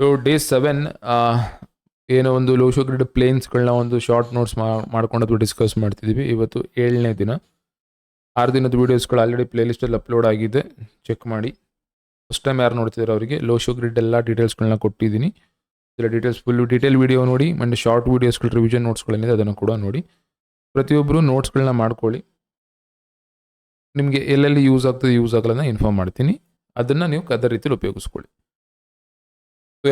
So day seven ಏನೋ ಒಂದು ಲೋಶೋ grid ಪ್ಲೇನ್ಸ್ಗಳನ್ನ ಒಂದು ಶಾರ್ಟ್ ನೋಟ್ಸ್ ಮಾಡ್ಕೊಂಡು ಡಿಸ್ಕಸ್ ಮಾಡ್ತಿದ್ದೀವಿ ಇವತ್ತು ಏಳನೇ ದಿನ. ಆರು ದಿನದ ವೀಡಿಯೋಸ್ಗಳು ಆಲ್ರೆಡಿ ಪ್ಲೇಲಿಸ್ಟಲ್ಲಿ ಅಪ್ಲೋಡ್ ಆಗಿದೆ. ಚೆಕ್ ಮಾಡಿ. ಫಸ್ಟ್ ಟೈಮ್ ಯಾರು ನೋಡ್ತಿದ್ದಾರೆ ಅವರಿಗೆ ಲೋಶೋ ಗ್ರಿಡ್ ಎಲ್ಲ ಡೀಟೇಲ್ಸ್ಗಳನ್ನ ಕೊಟ್ಟಿದ್ದೀನಿ. ಇದರ ಡೀಟೇಲ್ಸ್ ಫುಲ್ಲು ಡೀಟೇಲ್ ವೀಡಿಯೋ ನೋಡಿ ಮತ್ತು ಶಾರ್ಟ್ ವೀಡಿಯೋಸ್ಗಳು ರಿವಿಷನ್ ನೋಟ್ಸ್ಗಳೇನಿದೆ ಅದನ್ನು ಕೂಡ ನೋಡಿ. ಪ್ರತಿಯೊಬ್ಬರು ನೋಟ್ಸ್ಗಳನ್ನ ಮಾಡ್ಕೊಳ್ಳಿ. ನಿಮಗೆ ಎಲ್ಲೆಲ್ಲಿ ಯೂಸ್ ಆಗ್ತದೆ ಯೂಸ್ ಆಗಲ್ಲ ಇನ್ಫಾರ್ಮ್ ಮಾಡ್ತೀನಿ. ಅದನ್ನು ನೀವು ಕದ ರೀತಿಯಲ್ಲಿ ಉಪಯೋಗಿಸ್ಕೊಳ್ಳಿ.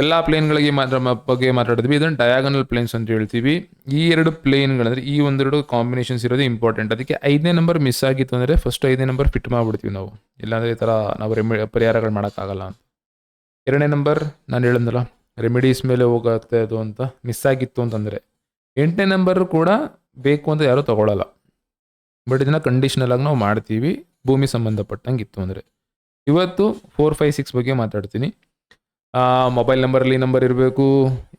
ಎಲ್ಲ ಪ್ಲೇನ್ಗಳಿಗೆ ಮಾತ್ರ ಬಗ್ಗೆ ಮಾತಾಡಿದ್ವಿ. ಇದನ್ನು ಡಯಾಗನಲ್ ಪ್ಲೇನ್ಸ್ ಅಂತ ಹೇಳ್ತೀವಿ. ಈ ಎರಡು ಪ್ಲೇನ್ಗಳಂದ್ರೆ ಈ ಒಂದೆರಡು ಕಾಂಬಿನೇಷನ್ಸ್ ಇರೋದು ಇಂಪಾರ್ಟೆಂಟ್ ಅದಕ್ಕೆ ಐದನೇ ನಂಬರ್ ಮಿಸ್ ಆಗಿತ್ತು ಅಂದರೆ ಫಸ್ಟ್ ಐದನೇ ನಂಬರ್ ಫಿಟ್ ಮಾಡಿಬಿಡ್ತೀವಿ ನಾವು. ಇಲ್ಲಾಂದರೆ ಈ ಥರ ನಾವು ರೆಮಿ ಪರಿಹಾರಗಳು ಮಾಡೋಕ್ಕಾಗಲ್ಲ ಅಂತ. ಎರಡನೇ ನಂಬರ್ ನಾನು ಹೇಳಿದ್ನಲ್ಲ ರೆಮಿಡೀಸ್ ಮೇಲೆ ಹೋಗುತ್ತೆ ಅದು ಅಂತ ಮಿಸ್ ಆಗಿತ್ತು ಅಂತಂದರೆ. ಎಂಟನೇ ನಂಬರ್ ಕೂಡ ಬೇಕು ಅಂತ ಯಾರೂ ತಗೊಳ್ಳಲ್ಲ ಬಟ್ ಇದನ್ನು ಕಂಡೀಷನಲ್ ಆಗಿ ನಾವು ಮಾಡ್ತೀವಿ. ಭೂಮಿ ಸಂಬಂಧಪಟ್ಟಂಗೆ ಇತ್ತು ಅಂದರೆ. ಇವತ್ತು ಫೋರ್ ಫೈವ್ ಸಿಕ್ಸ್ ಬಗ್ಗೆ ಮಾತಾಡ್ತೀನಿ. ಮೊಬೈಲ್ ನಂಬರಲ್ಲಿ ನಂಬರ್ ಇರಬೇಕು.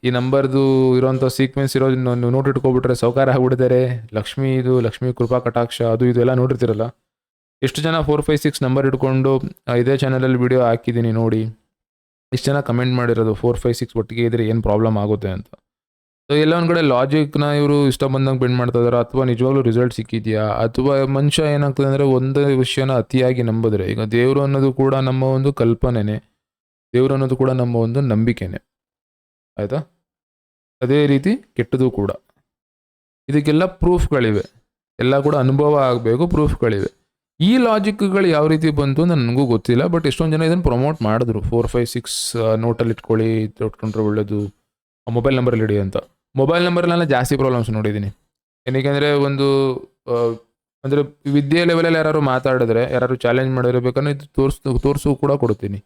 ಈ ನಂಬರ್ದು ಇರೋಂಥ ಸೀಕ್ವೆನ್ಸ್ ಇರೋದನ್ನ ನೀವು ನೋಟ್ ಇಟ್ಕೊಬಿಟ್ರೆ ಸೌಕಾರ ಆಗ್ಬಿಡ್ತಾರೆ. ಲಕ್ಷ್ಮಿ ಇದು, ಲಕ್ಷ್ಮಿ ಕೃಪಾ, ಕಟಾಕ್ಷ, ಅದು ಇದು ಎಲ್ಲ ನೋಡಿರ್ತಿರಲ್ಲ. ಎಷ್ಟು ಜನ ಫೋರ್ ಫೈವ್ ಸಿಕ್ಸ್ ನಂಬರ್ ಇಟ್ಕೊಂಡು ಇದೇ ಚಾನಲಲ್ಲಿ ವಿಡಿಯೋ ಹಾಕಿದ್ದೀನಿ ನೋಡಿ. ಎಷ್ಟು ಜನ ಕಮೆಂಟ್ ಮಾಡಿರೋದು ಫೋರ್ ಫೈವ್ ಸಿಕ್ಸ್ ಒಟ್ಟಿಗೆ ಇದ್ರೆ ಏನು ಪ್ರಾಬ್ಲಮ್ ಆಗುತ್ತೆ ಅಂತ. ಸೊ ಎಲ್ಲ ಒಂದು ಕಡೆ ಲಾಜಿಕ್ನ ಇವರು ಇಷ್ಟ ಬಂದಂಗೆ ಬೆಂಡ್ ಮಾಡ್ತಾ ಇದಾರೆ. ಅಥವಾ ನಿಜವಾಗ್ಲೂ ರಿಸಲ್ಟ್ ಸಿಕ್ಕಿದೆಯಾ? ಅಥವಾ ಮನುಷ್ಯ ಏನಾಗ್ತದೆ ಅಂದರೆ ಒಂದೇ ವಿಷಯನ ಅತಿಯಾಗಿ ನಂಬಿದ್ರೆ. ಈಗ ದೇವರು ಅನ್ನೋದು ಕೂಡ ನಮ್ಮ ಒಂದು ಕಲ್ಪನೆನೇ. ದೇವರು ಅನ್ನೋದು ಕೂಡ ನಮ್ಮ ಒಂದು ನಂಬಿಕೆನೆ. ಆಯಿತಾ? ಅದೇ ರೀತಿ ಕೆಟ್ಟದು ಕೂಡ. ಇದಕ್ಕೆಲ್ಲ ಪ್ರೂಫ್ಗಳಿವೆ. ಎಲ್ಲ ಕೂಡ ಅನುಭವ ಆಗಬೇಕು, ಪ್ರೂಫ್ಗಳಿವೆ. ಈ ಲಾಜಿಕ್ಗಳು ಯಾವ ರೀತಿ ಬಂತು ಅಂತ ನನಗೂ ಗೊತ್ತಿಲ್ಲ ಬಟ್ ಎಷ್ಟೊಂದು ಜನ ಇದನ್ನು ಪ್ರಮೋಟ್ ಮಾಡಿದ್ರು. ಫೋರ್ ಫೈವ್ ಸಿಕ್ಸ್ ನೋಟಲ್ಲಿ ಇಟ್ಕೊಳ್ಳಿ ಇಟ್ಕೊಂಡ್ರೆ ಒಳ್ಳೇದು. ಮೊಬೈಲ್ ನಂಬರಲ್ಲಿ ಇಡಿ ಅಂತ. ಮೊಬೈಲ್ ನಂಬರ್ನೆಲ್ಲ ಜಾಸ್ತಿ ಪ್ರಾಬ್ಲಮ್ಸ್ ನೋಡಿದ್ದೀನಿ. ಏನಕ್ಕೆ ಒಂದು ಅಂದರೆ ವಿದ್ಯೆ ಲೆವೆಲಲ್ಲಿ ಯಾರು ಮಾತಾಡಿದ್ರೆ ಯಾರು ಚಾಲೆಂಜ್ ಮಾಡಿರಬೇಕಂದ್ರೆ ಇದು ತೋರಿಸ್, ತೋರಿಸು ಕೂಡ ಕೊಡ್ತೀನಿ.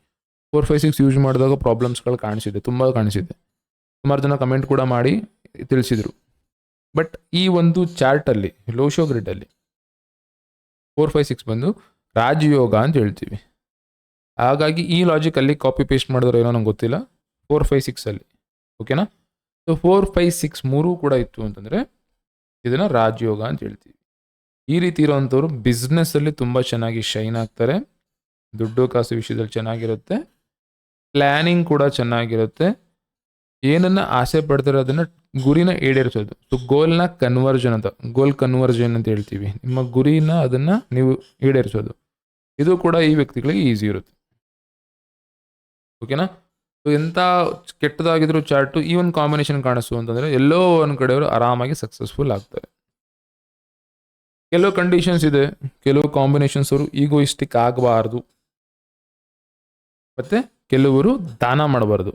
ಫೋರ್ ಫೈವ್ ಸಿಕ್ಸ್ ಯೂಸ್ ಮಾಡಿದಾಗ ಪ್ರಾಬ್ಲಮ್ಸ್ಗಳು ಕಾಣಿಸಿದೆ. ತುಂಬ ಕಾಣಿಸಿದೆ. ಸುಮಾರು ಜನ ಕಮೆಂಟ್ ಕೂಡ ಮಾಡಿ ತಿಳಿಸಿದರು. ಬಟ್ ಈ ಒಂದು ಚಾರ್ಟಲ್ಲಿ ಲೋಶೋ ಗ್ರಿಡ್ಡಲ್ಲಿ ಫೋರ್ ಫೈವ್ ಸಿಕ್ಸ್ ಬಂದು ರಾಜಯೋಗ ಅಂತ ಹೇಳ್ತೀವಿ. ಹಾಗಾಗಿ ಈ ಲಾಜಿಕಲ್ಲಿ ಕಾಪಿ ಪೇಸ್ಟ್ ಮಾಡಿದ್ರೆ ಏನೋ ನಂಗೆ ಗೊತ್ತಿಲ್ಲ. ಫೋರ್ ಫೈವ್ ಸಿಕ್ಸಲ್ಲಿ ಓಕೆನಾ ಸೊ ಫೋರ್ ಫೈವ್ ಸಿಕ್ಸ್ ಮೂರೂ ಕೂಡ ಇತ್ತು ಅಂತಂದರೆ ಇದನ್ನು ರಾಜಯೋಗ ಅಂತ ಹೇಳ್ತೀವಿ. ಈ ರೀತಿ ಇರೋವಂಥವ್ರು ಬಿಸ್ನೆಸ್ಸಲ್ಲಿ ತುಂಬ ಚೆನ್ನಾಗಿ ಶೈನ್ ಆಗ್ತಾರೆ. ದುಡ್ಡು, ಕಾಸು ವಿಷಯದಲ್ಲಿ ಚೆನ್ನಾಗಿರುತ್ತೆ. ಪ್ಲ್ಯಾನಿಂಗ್ ಕೂಡ ಚೆನ್ನಾಗಿರುತ್ತೆ. ಏನನ್ನ ಆಸೆ ಪಡ್ತಾರೆ ಅದನ್ನು ಗುರಿನ ಈಡೇರಿಸೋದು. ಸೊ ಗೋಲ್ನ ಕನ್ವರ್ಜನ್ ಅಂತ ಗೋಲ್ ಕನ್ವರ್ಜನ್ ಅಂತ ಹೇಳ್ತೀವಿ. ನಿಮ್ಮ ಗುರಿನ ಅದನ್ನು ನೀವು ಈಡೇರಿಸೋದು. ಇದು ಕೂಡ ಈ ವ್ಯಕ್ತಿಗಳಿಗೆ ಈಸಿ ಇರುತ್ತೆ. ಓಕೆನಾ ಸೊ ಎಂಥ ಕೆಟ್ಟದಾಗಿದ್ರು ಚಾರ್ಟು ಈ ಒಂದು ಕಾಂಬಿನೇಷನ್ ಕಾಣಿಸು ಅಂತಂದರೆ, ಎಲ್ಲೋ ಒಂದು ಕಡೆಯವರು ಆರಾಮಾಗಿ ಸಕ್ಸಸ್ಫುಲ್ ಆಗ್ತಾರೆ. ಕೆಲವು ಕಂಡೀಷನ್ಸ್ ಇದೆ. ಕೆಲವು ಕಾಂಬಿನೇಷನ್ಸ್ ಅವರು ಈಗೋಯಿಸ್ಟಿಕ್ ಆಗಬಾರ್ದು. ಮತ್ತೆ ಕೆಲವರು ದಾನ ಮಾಡಬಾರ್ದು.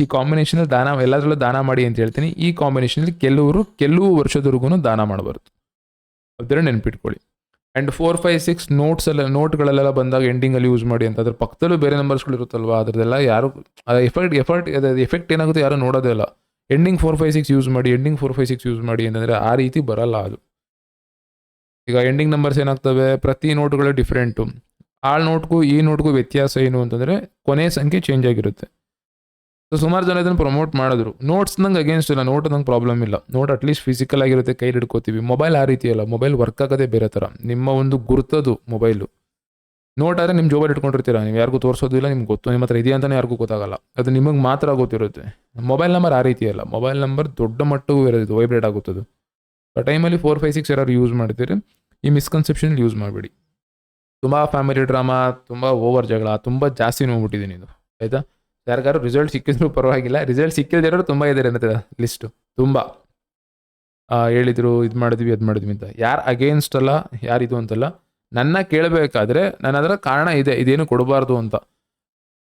ಈ ಕಾಂಬಿನೇಷನ್ ದಾನ, ಎಲ್ಲದರಲ್ಲೂ ದಾನ ಮಾಡಿ ಅಂತ ಹೇಳ್ತೀನಿ. ಈ ಕಾಂಬಿನೇಷನಲ್ಲಿ ಕೆಲವರು ಕೆಲವು ವರ್ಷದವರೆಗೂ ದಾನ ಮಾಡಬಾರ್ದು. ಅದರ ನೆನಪಿಟ್ಕೊಳ್ಳಿ. And four five six notes ಎಲ್ಲ ನೋಟ್ಗಳೆಲ್ಲ ಬಂದಾಗ ಎಂಡಿಂಗಲ್ಲಿ ಯೂಸ್ ಮಾಡಿ ಅಂತ. ಅದ್ರ ಪಕ್ಕದಲ್ಲೂ ಬೇರೆ ನಂಬರ್ಸ್ಗಳು ಇರುತ್ತಲ್ವ? ಅದರದೆಲ್ಲ ಯಾರು ಎಫೆಕ್ಟ್ ಎಫರ್ಟ್ ಎಫೆಕ್ಟ್ ಏನಾಗುತ್ತೆ ಯಾರು ನೋಡೋದೇ ಇಲ್ಲ. Ending four five six use ಮಾಡಿ ending four five six use ಮಾಡಿ ಅಂತಂದರೆ ಆ ರೀತಿ ಬರಲ್ಲ ಅದು. ಈಗ ಎಂಡಿಂಗ್ ನಂಬರ್ಸ್ ಏನಾಗ್ತವೆ? ಪ್ರತಿ ನೋಟ್ಗಳು ಡಿಫ್ರೆಂಟು ಆ ನೋಟ್ಗೂ ಈ ನೋಟ್ಗೂ ವ್ಯತ್ಯಾಸ ಏನು ಅಂತಂದರೆ ಕೊನೆ ಸಂಖ್ಯೆ ಚೇಂಜ್ ಆಗಿರುತ್ತೆ. ಸೊ ಸುಮಾರು ಜನ ಇದನ್ನು ಪ್ರಮೋಟ್ ಮಾಡಿದ್ರು. ನೋಟ್ಸ್ ನಂಗೆ ಅಗೇನ್ಸ್ಟ್ ಇಲ್ಲ ನೋಟ್ ನಂಗೆ ಪ್ರಾಬ್ಲಮ್ ಇಲ್ಲ. ನೋಟ್ ಅಟ್ಲೀಸ್ಟ್ ಫಿಸಿಕಲ್ ಆಗಿರುತ್ತೆ ಕೈಲಿ ಹಿಡ್ಕೋತೀವಿ. ಮೊಬೈಲ್ ಆ ರೀತಿ ಅಲ್ಲ ಮೊಬೈಲ್ ವರ್ಕ್ ಆಗೋದೇ ಬೇರೆ ಥರ ನಿಮ್ಮ ಒಂದು ಗುರುತದು ಮೊಬೈಲು ನೋಟ್ ಆದರೆ ನಿಮ್ಮ ಜೋಬಲ್ಲಿ ಇಟ್ಕೊಂಡಿರ್ತೀರ? ನೀವು ಯಾರಿಗೂ ತೋರಿಸೋದು ಇಲ್ಲ, ನಿಮ್ಗೆ ಗೊತ್ತು. ನಿಮ್ಮ ಹತ್ರ ಇದೆಯಾ ಅಂತಲೇ ಯಾರಿಗೂ ಗೊತ್ತಾಗಲ್ಲ. ಅದು ನಿಮಗೆ ಮಾತ್ರ ಗೊತ್ತಿರುತ್ತೆ. ಮೊಬೈಲ್ ನಂಬರ್ ಆ ರೀತಿ ಅಲ್ಲ. ಮೊಬೈಲ್ ನಂಬರ್ ದೊಡ್ಡ ಮಟ್ಟಗೂ ಇರೋದು ವೈಬ್ರೇಟ್ ಆಗುತ್ತದೆ. ಆ ಟೈಮಲ್ಲಿ ಫೋರ್ ಫೈವ್ ಸಿಕ್ಸ್ ಯಾರು ಯೂಸ್ ಮಾಡ್ತೀರಿ. ಈ ಮಿಸ್ಕನ್ಸೆಪ್ಷನ್ ಯೂಸ್ ಮಾಡಬೇಡಿ. ತುಂಬ ಫ್ಯಾಮಿಲಿ ಡ್ರಾಮಾ ತುಂಬ ಓವರ್ ಜಗಳ, ತುಂಬ ಜಾಸ್ತಿ ನೋಡ್ಬಿಟ್ಟಿದ್ದೀನಿ ಇದು. ಆಯಿತಾ? ಯಾರಿಗಾರು ರಿಸಲ್ಟ್ ಸಿಕ್ಕಿದ್ರು ಪರವಾಗಿಲ್ಲ. ರಿಸಲ್ಟ್ ಸಿಕ್ಕಿಲ್ದಿರೋರು ತುಂಬ ಇದ್ದಾರೆ ಅನ್ನತ್ತೆ ಲಿಸ್ಟು ತುಂಬ. ಹೇಳಿದ್ರು, ಇದು ಮಾಡಿದ್ವಿ, ಅದು ಮಾಡಿದ್ವಿ ಅಂತ. ಯಾರು ಅಗೇನ್ಸ್ಟ್ ಅಲ್ಲ ಇದು ಅಂತಲ್ಲ, ನನ್ನ ಕೇಳಬೇಕಾದ್ರೆ ನಾನು ಅದರ ಕಾರಣ ಇದೆ, ಇದೇನು ಕೊಡಬಾರ್ದು ಅಂತ.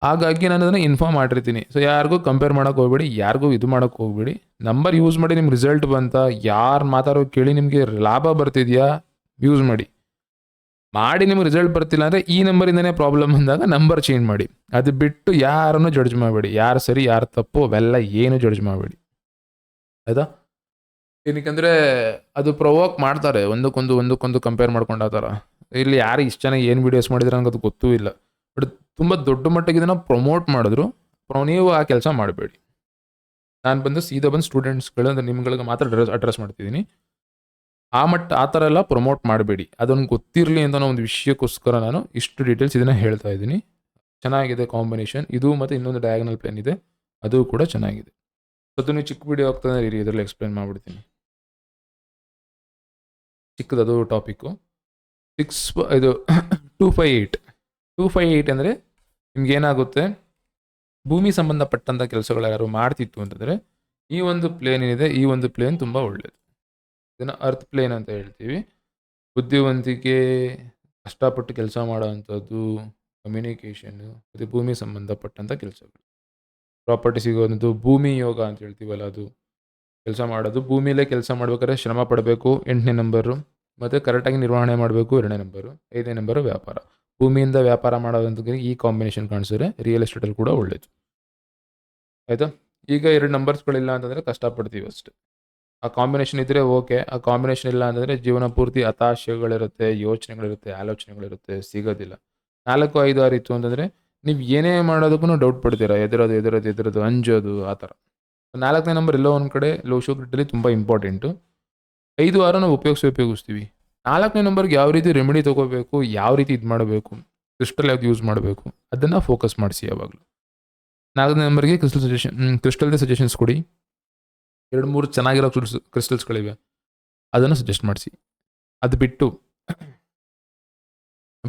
ಹಾಗಾಗಿ ನಾನು ಅದನ್ನು ಇನ್ಫಾರ್ಮ್ ಮಾಡಿರ್ತೀನಿ. ಸೊ ಯಾರಿಗೂ ಕಂಪೇರ್ ಮಾಡೋಕೆ ಹೋಗ್ಬೇಡಿ, ಯಾರಿಗೂ ಇದು ಮಾಡೋಕೆ ಹೋಗ್ಬೇಡಿ. ನಂಬರ್ ಯೂಸ್ ಮಾಡಿ ನಿಮ್ಮ ರಿಸಲ್ಟ್ ಬಂತ, ಯಾರು ಮಾತಾಡೋ ಕೇಳಿ ನಿಮಗೆ ಲಾಭ ಬರ್ತಿದೆಯಾ ಯೂಸ್ ಮಾಡಿ. ಮಾಡಿ ನಿಮ್ಗೆ ರಿಸಲ್ಟ್ ಬರ್ತಿಲ್ಲ ಅಂದರೆ ಈ ನಂಬರಿಂದನೇ ಪ್ರಾಬ್ಲಮ್ ಬಂದಾಗ ನಂಬರ್ ಚೇಂಜ್ ಮಾಡಿ. ಅದು ಬಿಟ್ಟು ಯಾರನ್ನು ಜಡ್ಜ್ ಮಾಡಬೇಡಿ. ಯಾರು ಸರಿ, ಯಾರು ತಪ್ಪು, ಅವೆಲ್ಲ ಏನು ಜಡ್ಜ್ ಮಾಡಬೇಡಿ. ಆಯ್ತಾ? ಏನಕ್ಕಂದರೆ ಅದು ಪ್ರೊವೋಕ್ ಮಾಡ್ತಾರೆ. ಒಂದಕ್ಕೊಂದು ಒಂದಕ್ಕೊಂದು ಕಂಪೇರ್ ಮಾಡ್ಕೊಂಡು ಆ ಥರ. ಇಲ್ಲಿ ಯಾರು ಇಷ್ಟು ಚೆನ್ನಾಗಿ ಏನು ವೀಡಿಯೋಸ್ ಮಾಡಿದ್ರೆ ನನಗೆ ಗೊತ್ತೂ ಇಲ್ಲ. ಬಟ್ ತುಂಬ ದೊಡ್ಡ ಮಟ್ಟಿಗೆ ಇದನ್ನು ಪ್ರಮೋಟ್ ಮಾಡಿದ್ರು. ನೀವು ಆ ಕೆಲಸ ಮಾಡಬೇಡಿ. ನಾನು ಬಂದು ಸೀದಾ ಬಂದು ಸ್ಟೂಡೆಂಟ್ಸ್ಗಳು ಅಂದರೆ ನಿಮ್ಗಳಿಗೆ ಮಾತ್ರ ಅಡ್ರೆಸ್ ಅಡ್ರೆಸ್ ಮಾಡ್ತಿದ್ದೀನಿ. ಆ ಮಟ್ಟ, ಆ ಥರ ಎಲ್ಲ ಪ್ರಮೋಟ್ ಮಾಡಬೇಡಿ. ಅದೊಂದು ಗೊತ್ತಿರಲಿ ಅಂತ ಒಂದು ವಿಷಯಕ್ಕೋಸ್ಕರ ನಾನು ಇಷ್ಟು ಡೀಟೇಲ್ಸ್ ಇದನ್ನು ಹೇಳ್ತಾ ಇದ್ದೀನಿ. ಚೆನ್ನಾಗಿದೆ ಕಾಂಬಿನೇಷನ್ ಇದು ಮತ್ತು ಇನ್ನೊಂದು ಡಯಾಗನಲ್ ಪೆನ್ ಇದೆ. ಅದು ಕೂಡ ಚೆನ್ನಾಗಿದೆ. ಅದು ನೀವು ಚಿಕ್ಕ ವಿಡಿಯೋ ಆಗ್ತದೆ ಇರಿ, ಇದರಲ್ಲಿ ಎಕ್ಸ್ಪ್ಲೈನ್ ಮಾಡಿಬಿಡ್ತೀನಿ. ಚಿಕ್ಕದದು ಟಾಪಿಕ್ಕು ಸಿಕ್ಸ್ ಇದು two five eight two five eight ಅಂದರೆ ನಿಮ್ಗೆ ಏನಾಗುತ್ತೆ? ಭೂಮಿ ಸಂಬಂಧಪಟ್ಟಂಥ ಕೆಲಸಗಳು ಯಾರು ಮಾಡ್ತಿತ್ತು ಅಂತಂದರೆ ಈ ಒಂದು ಪ್ಲೇನ್ ಏನಿದೆ, ಈ ಒಂದು ಪ್ಲೇನ್ ತುಂಬ ಒಳ್ಳೆಯದು ಇದನ್ನು ಅರ್ತ್ ಪ್ಲೇನ್ ಅಂತ ಹೇಳ್ತೀವಿ. ಬುದ್ಧಿವಂತಿಕೆ, ಕಷ್ಟಪಟ್ಟು ಕೆಲಸ ಮಾಡೋವಂಥದ್ದು ಕಮ್ಯುನಿಕೇಷನ್ನು ಮತ್ತು ಭೂಮಿ ಸಂಬಂಧಪಟ್ಟಂಥ ಕೆಲಸಗಳು. ಪ್ರಾಪರ್ಟಿ ಸಿಗೋದು ಭೂಮಿ ಯೋಗ ಅಂತ ಹೇಳ್ತೀವಲ್ಲ ಅದು. ಕೆಲಸ ಮಾಡೋದು ಭೂಮಿಲೇ ಕೆಲಸ ಮಾಡ್ಬೇಕಾದ್ರೆ ಶ್ರಮ ಪಡಬೇಕು, ಎಂಟನೇ ನಂಬರು ಮತ್ತು ಕರೆಕ್ಟಾಗಿ ನಿರ್ವಹಣೆ ಮಾಡಬೇಕು, ಎರಡನೇ ನಂಬರು ಐದನೇ ನಂಬರು ವ್ಯಾಪಾರ. ಭೂಮಿಯಿಂದ ವ್ಯಾಪಾರ ಮಾಡೋದಂತ ಈ ಕಾಂಬಿನೇಷನ್ ಕಾಣಿಸಿದ್ರೆ ರಿಯಲ್ ಎಸ್ಟೇಟಲ್ಲಿ ಕೂಡ ಒಳ್ಳೇದು. ಆಯಿತಾ? ಈಗ ಎರಡು ನಂಬರ್ಸ್ಗಳಿಲ್ಲ ಅಂತಂದರೆ ಕಷ್ಟಪಡ್ತೀವಿ ಅಷ್ಟೇ. ಆ ಕಾಂಬಿನೇಷನ್ ಇದ್ದರೆ ಓಕೆ ಆ ಕಾಂಬಿನೇಷನ್ ಇಲ್ಲ ಅಂತಂದರೆ ಜೀವನ ಪೂರ್ತಿ ಹತಾಶೆಗಳಿರುತ್ತೆ, ಯೋಚನೆಗಳಿರುತ್ತೆ, ಆಲೋಚನೆಗಳಿರುತ್ತೆ, ಸಿಗೋದಿಲ್ಲ. ನಾಲ್ಕು, ಐದು ಆರು ಇತ್ತು ಅಂತಂದರೆ ನೀವು ಏನೇ ಮಾಡೋದಕ್ಕೂ ಡೌಟ್ ಪಡ್ತೀರಾ. ಎದುರೋದು ಎದುರೋದು ಎದುರೋದು, ಅಂಜೋದು, ಆ ಥರ. ನಾಲ್ಕನೇ ನಂಬರ್ ಎಲ್ಲೋ ಒಂದು ಕಡೆ ಲೋ ಶೋ ತುಂಬ ಇಂಪಾರ್ಟೆಂಟು ಐದು ಆರು ನಾವು ಉಪಯೋಗಿಸಿ, ಉಪಯೋಗಿಸ್ತೀವಿ. ನಾಲ್ಕನೇ ನಂಬರ್ಗೆ ಯಾವ ರೀತಿ ರೆಮಿಡಿ ತೊಗೋಬೇಕು, ಯಾವ ರೀತಿ ಇದು ಮಾಡಬೇಕು ಕ್ರಿಸ್ಟಲ್ ಯಾವ್ದು ಯೂಸ್ ಮಾಡಬೇಕು, ಅದನ್ನು ಫೋಕಸ್ ಮಾಡಿಸಿ ಯಾವಾಗಲೂ. ನಾಲ್ಕನೇ ನಂಬರ್ಗೆ ಕ್ರಿಸ್ಟಲ್ ಸಜೆಷನ್ ಕ್ರಿಸ್ಟಲ್ದೇ ಸಜೆಷನ್ಸ್ ಕೊಡಿ. ಎರಡು ಮೂರು ಚೆನ್ನಾಗಿರೋ ಕ್ರಿಸ್, ಕ್ರಿಸ್ಟಲ್ಸ್ಗಳಿವೆ. ಅದನ್ನು ಸಜೆಸ್ಟ್ ಮಾಡಿಸಿ. ಅದು ಬಿಟ್ಟು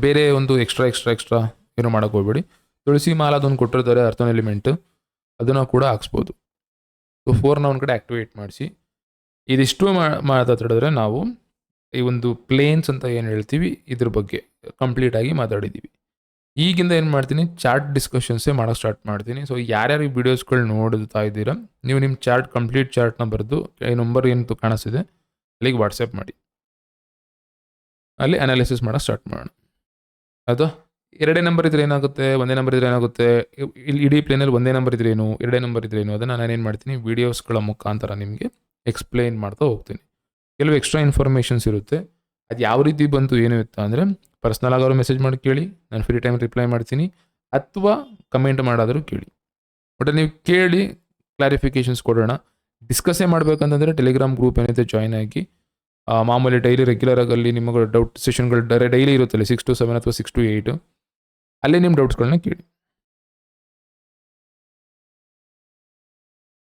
ಬೇರೆ ಒಂದು ಎಕ್ಸ್ಟ್ರಾ ಎಕ್ಸ್ಟ್ರಾ ಎಕ್ಸ್ಟ್ರಾ ಏನೂ ಮಾಡೋಕ್ಕೆ ಹೋಗ್ಬೇಡಿ. ತುಳಸಿ ಮಾಲ ಅದೊಂದು ಕೊಟ್ಟಿರ್ತಾರೆ ಅರ್ಥನ್ ಎಲಿಮೆಂಟ್ ಅದನ್ನು ಕೂಡ ಹಾಕ್ಸ್ಬೋದು. ಸೊ ಫೋರ್ನ ಒಂದು ಕಡೆ ಆ್ಯಕ್ಟಿವೇಟ್ ಮಾಡಿಸಿ. ಇದಿಷ್ಟು ಮಾತಾಡಿದ್ರೆ ನಾವು ಈ ಒಂದು ಪ್ಲೇನ್ಸ್ ಅಂತ ಏನು ಹೇಳ್ತೀವಿ, ಇದ್ರ ಬಗ್ಗೆ ಕಂಪ್ಲೀಟಾಗಿ ಮಾತಾಡಿದ್ದೀವಿ. ಈಗಿಂದ ಏನು ಮಾಡ್ತೀನಿ? ಚಾರ್ಟ್ ಡಿಸ್ಕಷನ್ಸೇ ಮಾಡೋಕೆ ಸ್ಟಾರ್ಟ್ ಮಾಡ್ತೀನಿ. ಸೊ ಯಾರ್ಯಾರು ಈ ವಿಡಿಯೋಸ್ಗಳು ನೋಡ್ತಾ ಇದ್ದೀರಾ, ನೀವು ನಿಮ್ಮ ಚಾರ್ಟ್ ಕಂಪ್ಲೀಟ್ ಚಾರ್ಟ್ನ ಬರೆದು, ಈ ನಂಬರ್ ಏನು ಕಾಣಿಸ್ತಿದೆ, ಅಲ್ಲಿಗೆ ವಾಟ್ಸಪ್ ಮಾಡಿ. ಅಲ್ಲಿ ಅನಾಲಿಸಿಸ್ ಮಾಡೋಕ್ಕೆ ಸ್ಟಾರ್ಟ್ ಮಾಡೋಣ. ಅದು ಎರಡೇ ನಂಬರ್ ಇದ್ರೆ ಏನಾಗುತ್ತೆ, ಒಂದೇ ನಂಬರ್ ಇದ್ರೆ ಏನಾಗುತ್ತೆ ಇಲ್ಲಿ ಇಡೀ ಪ್ಲೇನಲ್ಲಿ ಒಂದೇ ನಂಬರ್ ಏನು, ಎರಡೇ ನಂಬರ್ ಇದ್ರೇನು ಅದನ್ನು ಏನು ಮಾಡ್ತೀನಿ ವೀಡಿಯೋಸ್ಗಳ ಮುಖಾಂತರ ನಿಮಗೆ ಎಕ್ಸ್ಪ್ಲೈನ್ ಮಾಡ್ತಾ ಹೋಗ್ತೀನಿ. ಕೆಲವು ಎಕ್ಸ್ಟ್ರಾ ಇನ್ಫಾರ್ಮೇಷನ್ಸ್ ಇರುತ್ತೆ. ಅದು ಯಾವ ರೀತಿ ಬಂತು, ಏನು ಇತ್ತು ಅಂದರೆ ಪರ್ಸ್ನಲ್ ಆಗೋರು ಮೆಸೇಜ್ ಮಾಡಿ ಕೇಳಿ, ನಾನು ಫ್ರೀ ಟೈಮ್ ರಿಪ್ಲೈ ಮಾಡ್ತೀನಿ ಅಥವಾ ಕಮೆಂಟ್ ಮಾಡಾದರೂ ಕೇಳಿ. ಬಟ್ ನೀವು ಕೇಳಿ ಕ್ಲಾರಿಫಿಕೇಷನ್ಸ್ ಕೊಡೋಣ. ಡಿಸ್ಕಸ್ಸೇ ಮಾಡಬೇಕಂತಂದರೆ ಟೆಲಿಗ್ರಾಮ್ ಗ್ರೂಪ್ ಏನೈತೆ ಜಾಯ್ನ್ ಆಗಿ ಮಾಮೂಲಿ ಡೈಲಿ ರೆಗ್ಯುಲರ್ ಆಗಿ ಅಲ್ಲಿ ನಿಮಗೆ ಡೌಟ್ ಸೆಷನ್ಗಳು ಡೈಲಿ ಇರುತ್ತಲ್ಲ ಸಿಕ್ಸ್ ಟು ಸೆವೆನ್ ಅಥವಾ ಸಿಕ್ಸ್ ಟು ಏಯ್ಟು ಅಲ್ಲಿ ನಿಮ್ಮ ಡೌಟ್ಸ್ಗಳನ್ನ ಕೇಳಿ.